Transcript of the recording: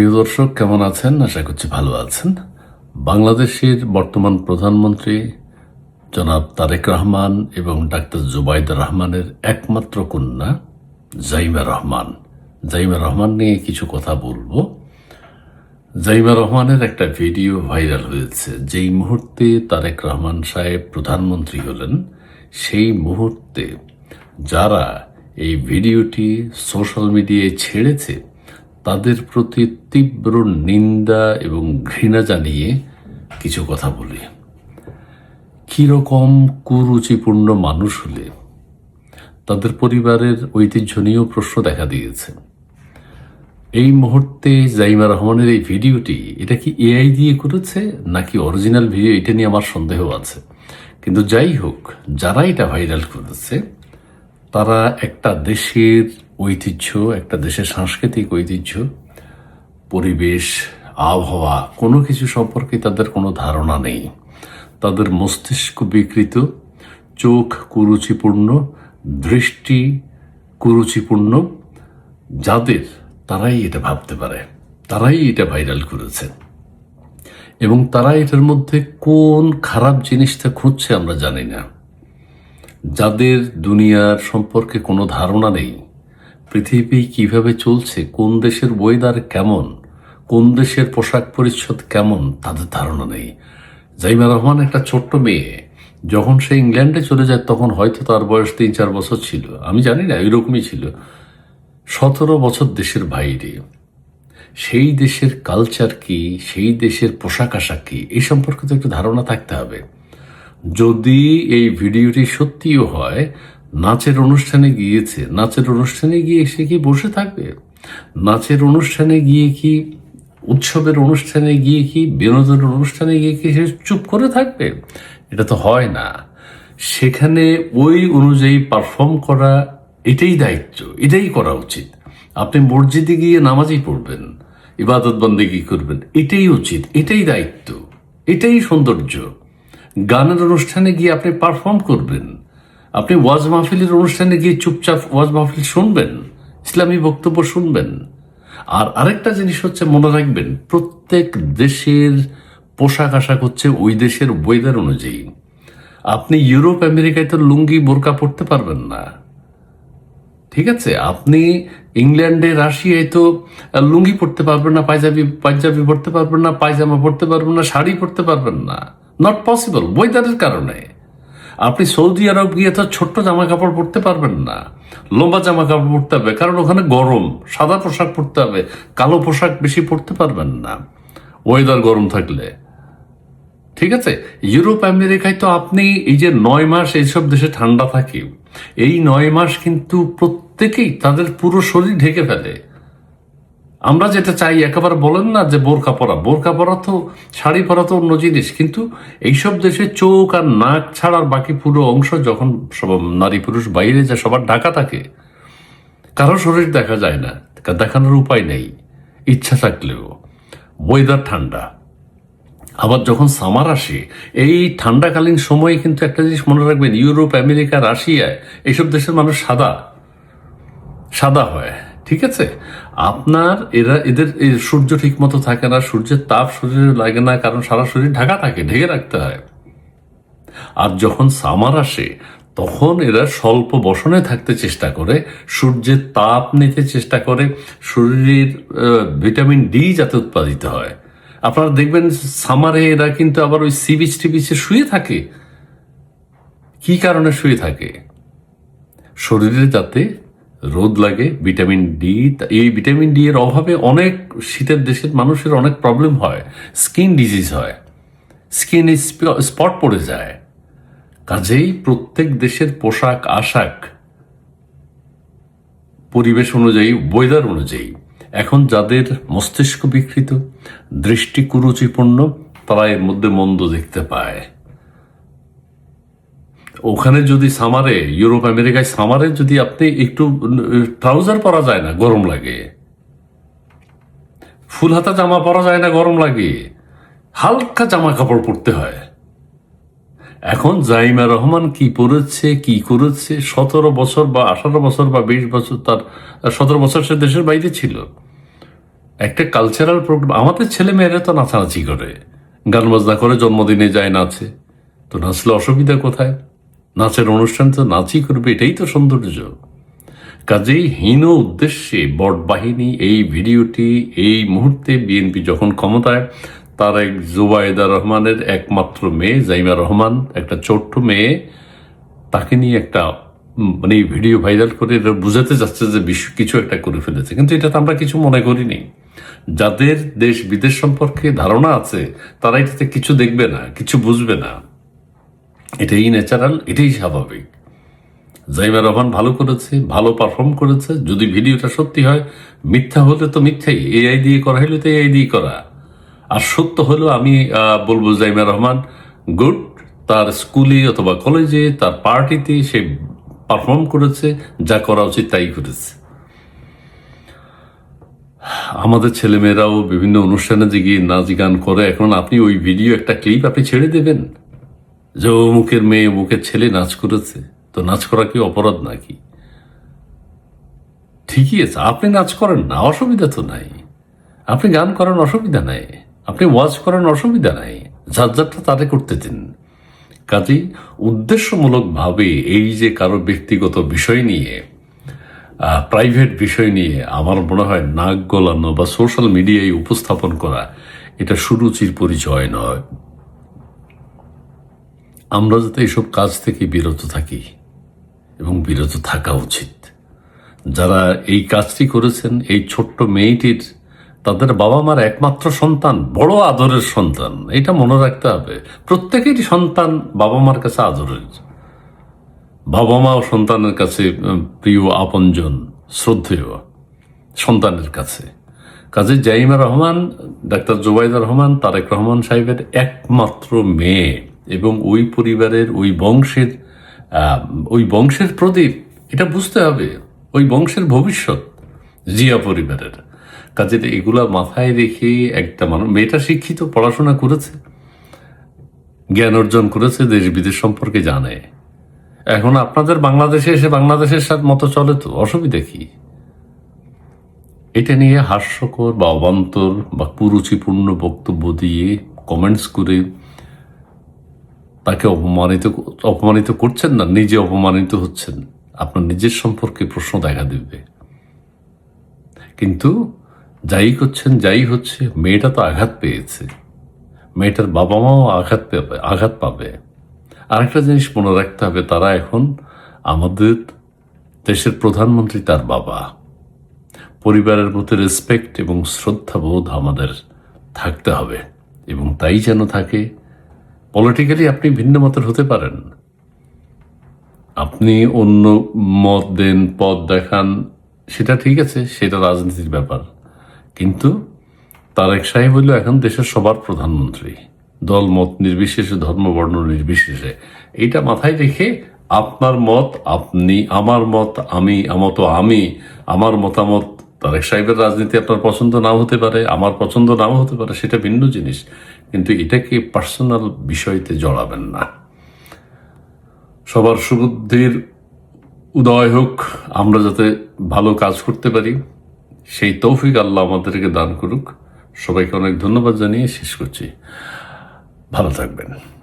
প্রিয় দর্শক, কেমন আছেন? আশা করছি ভালো আছেন। বাংলাদেশের বর্তমান প্রধানমন্ত্রী জনাব তারেক রহমান এবং ডাক্তার জুবাইদ রহমানের একমাত্র কন্যা জাইমা রহমান। জাইমা রহমান নিয়ে কিছু কথা বলব। জাইমা রহমানের একটা ভিডিও ভাইরাল হয়েছে। যেই মুহূর্তে তারেক রহমান সাহেব প্রধানমন্ত্রী হলেন, সেই মুহূর্তে যারা এই ভিডিওটি সোশ্যাল মিডিয়ায় ছেড়েছে তাদের প্রতি তীব্র নিন্দা এবং ঘৃণা জানিয়ে কিছু কথা বলি। কীরকম কুরুচিপূর্ণ মানুষ হলে তাদের পরিবারের ঐতিহ্য নিয়েও প্রশ্ন দেখা দিয়েছে। এই মুহূর্তে জাইমা রহমানের এই ভিডিওটি, এটা কি এআই দিয়ে করেছে নাকি অরিজিনাল ভিডিও, এটা নিয়ে আমার সন্দেহ আছে। কিন্তু যাই হোক, যারা এটা ভাইরাল করেছে, তারা একটা দেশের ঐতিহ্য, একটা দেশের সাংস্কৃতিক ঐতিহ্য, পরিবেশ, আবহাওয়া, কোনো কিছু সম্পর্কে তাদের কোনো ধারণা নেই। তাদের মস্তিষ্ক বিকৃত, চোখ কুরুচিপূর্ণ, দৃষ্টি কুরুচিপূর্ণ, যাদের তারাই এটা ভাবতে পারে, তারাই এটা ভাইরাল করেছে। এবং তারা এটার মধ্যে কোন খারাপ জিনিসটা খুঁজছে আমরা জানি না। যাদের দুনিয়ার সম্পর্কে কোনো ধারণা নেই পৃথিবী কীভাবে চলছে, কোন দেশের ওয়েদার কেমন, কোন দেশের পোশাক পরিচ্ছদ কেমন, তাদের ধারণা নেই। জাইমা রহমান একটা ছোট্ট মেয়ে, যখন সে ইংল্যান্ডে চলে যায় তখন হয়তো তার বয়স তিন চার বছর ছিল। আমি জানি না এরকমই ছিল। সতেরো বছর দেশের বাইরে। সেই দেশের কালচার কি, সেই দেশের পোশাক আশাক কি, এই সম্পর্কে তো একটু ধারণা থাকতে হবে। যদি এই ভিডিওটি সত্যিও হয় নাচের অনুষ্ঠানে গিয়েছে। নাচের অনুষ্ঠানে গিয়ে সে কি বসে থাকবে? নাচের অনুষ্ঠানে গিয়ে কি, উৎসবের অনুষ্ঠানে গিয়ে কি, বিনোদনের অনুষ্ঠানে গিয়ে কি সে চুপ করে থাকবে? এটা তো হয় না। সেখানে ওই অনুযায়ী পারফর্ম করা এটাই দায়িত্ব, এটাই করা উচিত। আপনি মসজিদে গিয়ে নামাজই পড়বেন ইবাদত বন্দেগি করবেন, এটাই উচিত, এটাই দায়িত্ব, এটাই সৌন্দর্য। গানের অনুষ্ঠানে গিয়ে আপনি পারফর্ম করবেন। আপনি ওয়াজ মাহফিলের অনুষ্ঠানে গিয়ে চুপচাপ ওয়াজ মাহফিল শুনবেন, ইসলামী বক্তব্য শুনবেন। আর আরেকটা জিনিস হচ্ছে মনে রাখবেন, প্রত্যেক দেশের পোশাক আশাক হচ্ছে ওই দেশের ওয়েদার অনুযায়ী। আপনি ইউরোপ, আমেরিকায় তো লুঙ্গি, বোরকা পড়তে পারবেন না। ঠিক আছে, আপনি ইংল্যান্ডে, রাশিয়ায় তো লুঙ্গি পড়তে পারবেন না পাঞ্জাবি পাঞ্জাবি পড়তে পারবেন না, পায়জামা পড়তে পারবেন না, শাড়ি পরতে পারবেন না। নট পসিবল ওয়েদারের কারণে। আপনি সৌদি আরব গিয়ে তো ছোট্ট জামা কাপড় পরতে পারবেন না। লম্বা জামা কাপড় পরতে হবে, কারণ ওখানে গরম। সাদা পোশাক পরতে হবে, কালো পোশাক বেশি পরতে পারবেন না। ওয়েদার গরম থাকলে। ঠিক আছে? ইউরোপ, আমেরিকায় তো আপনি এই যে নয় মাস এইসব দেশে ঠান্ডা থাকে, এই নয় মাস কিন্তু প্রত্যেকেই তাদের পুরো শরীর ঢেকে ফেলে। আমরা যেটা চাই একেবারে বলেন না যে বোরকা পরা। বোরকা পরা তো, শাড়ি পরা তো অন্য জিনিস। কিন্তু এইসব দেশে চোখ আর নাক ছাড়ার বাকি পুরো অংশ যখন সব নারী পুরুষ বাইরে যায়, সবার ঢাকা থাকে। কারও শরীর দেখা যায় না দেখানোর উপায় নেই, ইচ্ছা থাকলেও। ওয়েদার ঠান্ডা। আবার যখন সামার আসে, এই ঠান্ডাকালীন সময়ে কিন্তু একটা জিনিস মনে রাখবেন, ইউরোপ, আমেরিকা রাশিয়ায় এইসব দেশের মানুষ সাদা সাদা হয়। ঠিক আছে? আপনার এরা, এদের সূর্য ঠিক মতো থাকে না সূর্যের তাপ শরীরে লাগে না, কারণ সারা শরীর ঢাকা থাকে, ঢেকে রাখতে হয়। আর যখন সামার আসে, তখন এরা স্বল্প বসনে থাকতে চেষ্টা করে সূর্যের তাপ নিতে চেষ্টা করে, শরীরের ভিটামিন ডি যাতে উৎপাদিত হয়। আপনারা দেখবেন সামারে এরা কিন্তু আবার ওই সি বিচ টি বিচে শুয়ে থাকে। কি কারণে শুয়ে থাকে? শরীরে যাতে রোদ লাগে, ভিটামিন ডি এই ভিটামিন ডি এর অভাবে অনেক শীতের দেশের মানুষের অনেক প্রবলেম হয়। স্কিন ডিজিজ হয়। স্কিন স্পট পড়ে যায়। কাজেই প্রত্যেক দেশের পোশাক, আশাক পরিবেশ অনুযায়ী ওয়েদার অনুযায়ী, এখন যাদের মস্তিষ্ক বিকৃত, দৃষ্টি কুরুচিপূর্ণ, তারা এর মধ্যে মন্দ দেখতে পায়। ওখানে যদি সামারে, ইউরোপ, আমেরিকায় সামারে যদি আপনি একটু ট্রাউজার পরা যায় না, গরম লাগে। ফুল হাতা জামা পরা যায় না, গরম লাগে। হালকা জামা কাপড় পরতে হয়। এখন জাইমা রহমান কি পড়েছে কি করেছে, সতেরো বছর বা আঠারো বছর বা বিশ বছর তার, সতেরো বছর সে দেশের বাইরে ছিল। একটা কালচারাল প্রোগ্রাম আমাদের ছেলে মেয়েরা তো নাচানাচি করে। গান বাজনা করে, জন্মদিনে যায় নাচে। তো নাচলে অসুবিধা কোথায়? নাচের অনুষ্ঠান তো নাচই করবে, এটাই তো সৌন্দর্য। কাজেই হীন উদ্দেশ্যে বট বাহিনী এই ভিডিওটি এই মুহূর্তে বিএনপি যখন ক্ষমতায়, তার এক জুবাইদা রহমানের একমাত্র মেয়ে জাইমা রহমান, একটা ছোট্ট মেয়ে, তাকে নিয়ে একটা মানে ভিডিও ভাইরাল করে এটা বুঝাতে যাচ্ছে যে বিশ্ব কিছু একটা করে ফেলেছে। কিন্তু এটা তো আমরা কিছু মনে করিনি যাদের দেশ বিদেশ সম্পর্কে ধারণা আছে, তারা এটাতে কিছু দেখবে না, কিছু বুঝবে না। এটাই ন্যাচারাল এটাই স্বাভাবিক। জাইমা রহমান ভালো করেছে, ভালো পারফর্ম করেছে, যদি ভিডিওটা সত্যি হয়, মিথ্যা হলে তো মিথ্যাই এআই দিয়ে করা হলে তো এআই দিয়ে করা। আর সত্য হলো আমি বলব জাইমা রহমান গুড তার স্কুলে অথবা কলেজে তার পার্টিতে সে পারফর্ম করেছে, যা করা উচিত তাই করেছে। আমাদের ছেলেমেয়েরাও বিভিন্ন অনুষ্ঠানে যে গিয়ে নাচ গান করে, এখন আপনি ওই ভিডিও একটা ক্লিপ আপনি ছেড়ে দেবেন? যে অমুকের মেয়ে অমুকের ছেলে নাচ করেছে, তো নাচ করা কি অপরাধ নাকি? ঠিকই আছে, আপনি নাচ করেন না, অসুবিধা তো নাই। আপনি গান করেন, অসুবিধা নাই। আপনি ওয়াজ করেন, অসুবিধা নাই। যার যারটা তারে করতে দিন। কাজেই উদ্দেশ্যমূলকভাবে এই যে কারও ব্যক্তিগত বিষয় নিয়ে প্রাইভেট বিষয় নিয়ে আমার মনে হয় নাক গলানো বা সোশ্যাল মিডিয়ায় উপস্থাপন করা, এটা সুরুচির পরিচয় নয়। আমরা যাতে এইসব কাজ থেকে বিরত থাকি এবং বিরত থাকা উচিত। যারা এই কাজটি করেছেন, এই ছোট্ট মেয়েটির, তাদের বাবা মার একমাত্র সন্তান, বড় আদরের সন্তান, এটা মনে রাখতে হবে। প্রত্যেকেরই সন্তান বাবা মার কাছে আদরের। বাবা মা ও সন্তানের কাছে প্রিয় আপনজন, শ্রদ্ধেয় সন্তানের কাছে। কাজে জাইমা রহমান, ডাক্তার জুবাইদা রহমান, তারেক রহমান সাহেবের একমাত্র মেয়ে। এবং ওই পরিবারের ওই বংশের ওই বংশের প্রদীপ, এটা বুঝতে হবে। ওই বংশের ভবিষ্যৎ, জিয়া পরিবারের। কাজে এগুলা মাথায় রেখে একটা মানুষ মেয়েটা শিক্ষিত, পড়াশোনা করেছে, জ্ঞান অর্জন করেছে, দেশ বিদেশ সম্পর্কে জানে। এখন আপনাদের বাংলাদেশে এসে বাংলাদেশের সাথে মতো চলে তো, অসুবিধা কি? এটা নিয়ে হাস্যকর বা অবান্তর বা কুরুচিপূর্ণ বক্তব্য দিয়ে কমেন্টস করে তাকে অপমানিত অপমানিত করছেন না, নিজে অপমানিত হচ্ছেন। আপনার নিজের সম্পর্কে প্রশ্ন দেখা দেবে। কিন্তু যাই করছেন, যাই হচ্ছে, মেয়েটা তো আঘাত পেয়েছে। মেয়েটার বাবা মাও আঘাত পাবে আঘাত পাবে। আরেকটা জিনিস মনে রাখতে হবে, তারা এখন আমাদের দেশের প্রধানমন্ত্রী, তার বাবা। পরিবারের প্রতি রেসপেক্ট এবং শ্রদ্ধাবোধ আমাদের থাকতে হবে এবং তাই যেন থাকে পলিটিক্যালি আপনি ভিন্ন মতের হতে পারেন। আপনি অন্য মত দেন, পথ দেখান, সেটা ঠিক আছে, সেটা রাজনীতির ব্যাপার। কিন্তু তারেক সাহেব হইল এখন দেশের সবার প্রধানমন্ত্রী। দল, মত নির্বিশেষে, ধর্ম, বর্ণ নির্বিশেষে। এটা মাথায় রেখে আপনার মত, আপনি আমার মত, আমি আমতো আমি, আমার মতামত তারেক সাহেবের রাজনীতি আপনার পছন্দ নাও হতে পারে, আমার পছন্দ নাও হতে পারে, সেটা ভিন্ন জিনিস। কিন্তু এটাকে পার্সোনাল বিষয়তে জড়াবেন না। সবার সুবুদ্ধির উদয় হোক, আমরা যাতে ভালো কাজ করতে পারি, সেই তৌফিক আল্লাহ আমাদেরকে দান করুক। সবাইকে অনেক ধন্যবাদ জানিয়ে শেষ করছি। ভালো থাকবেন।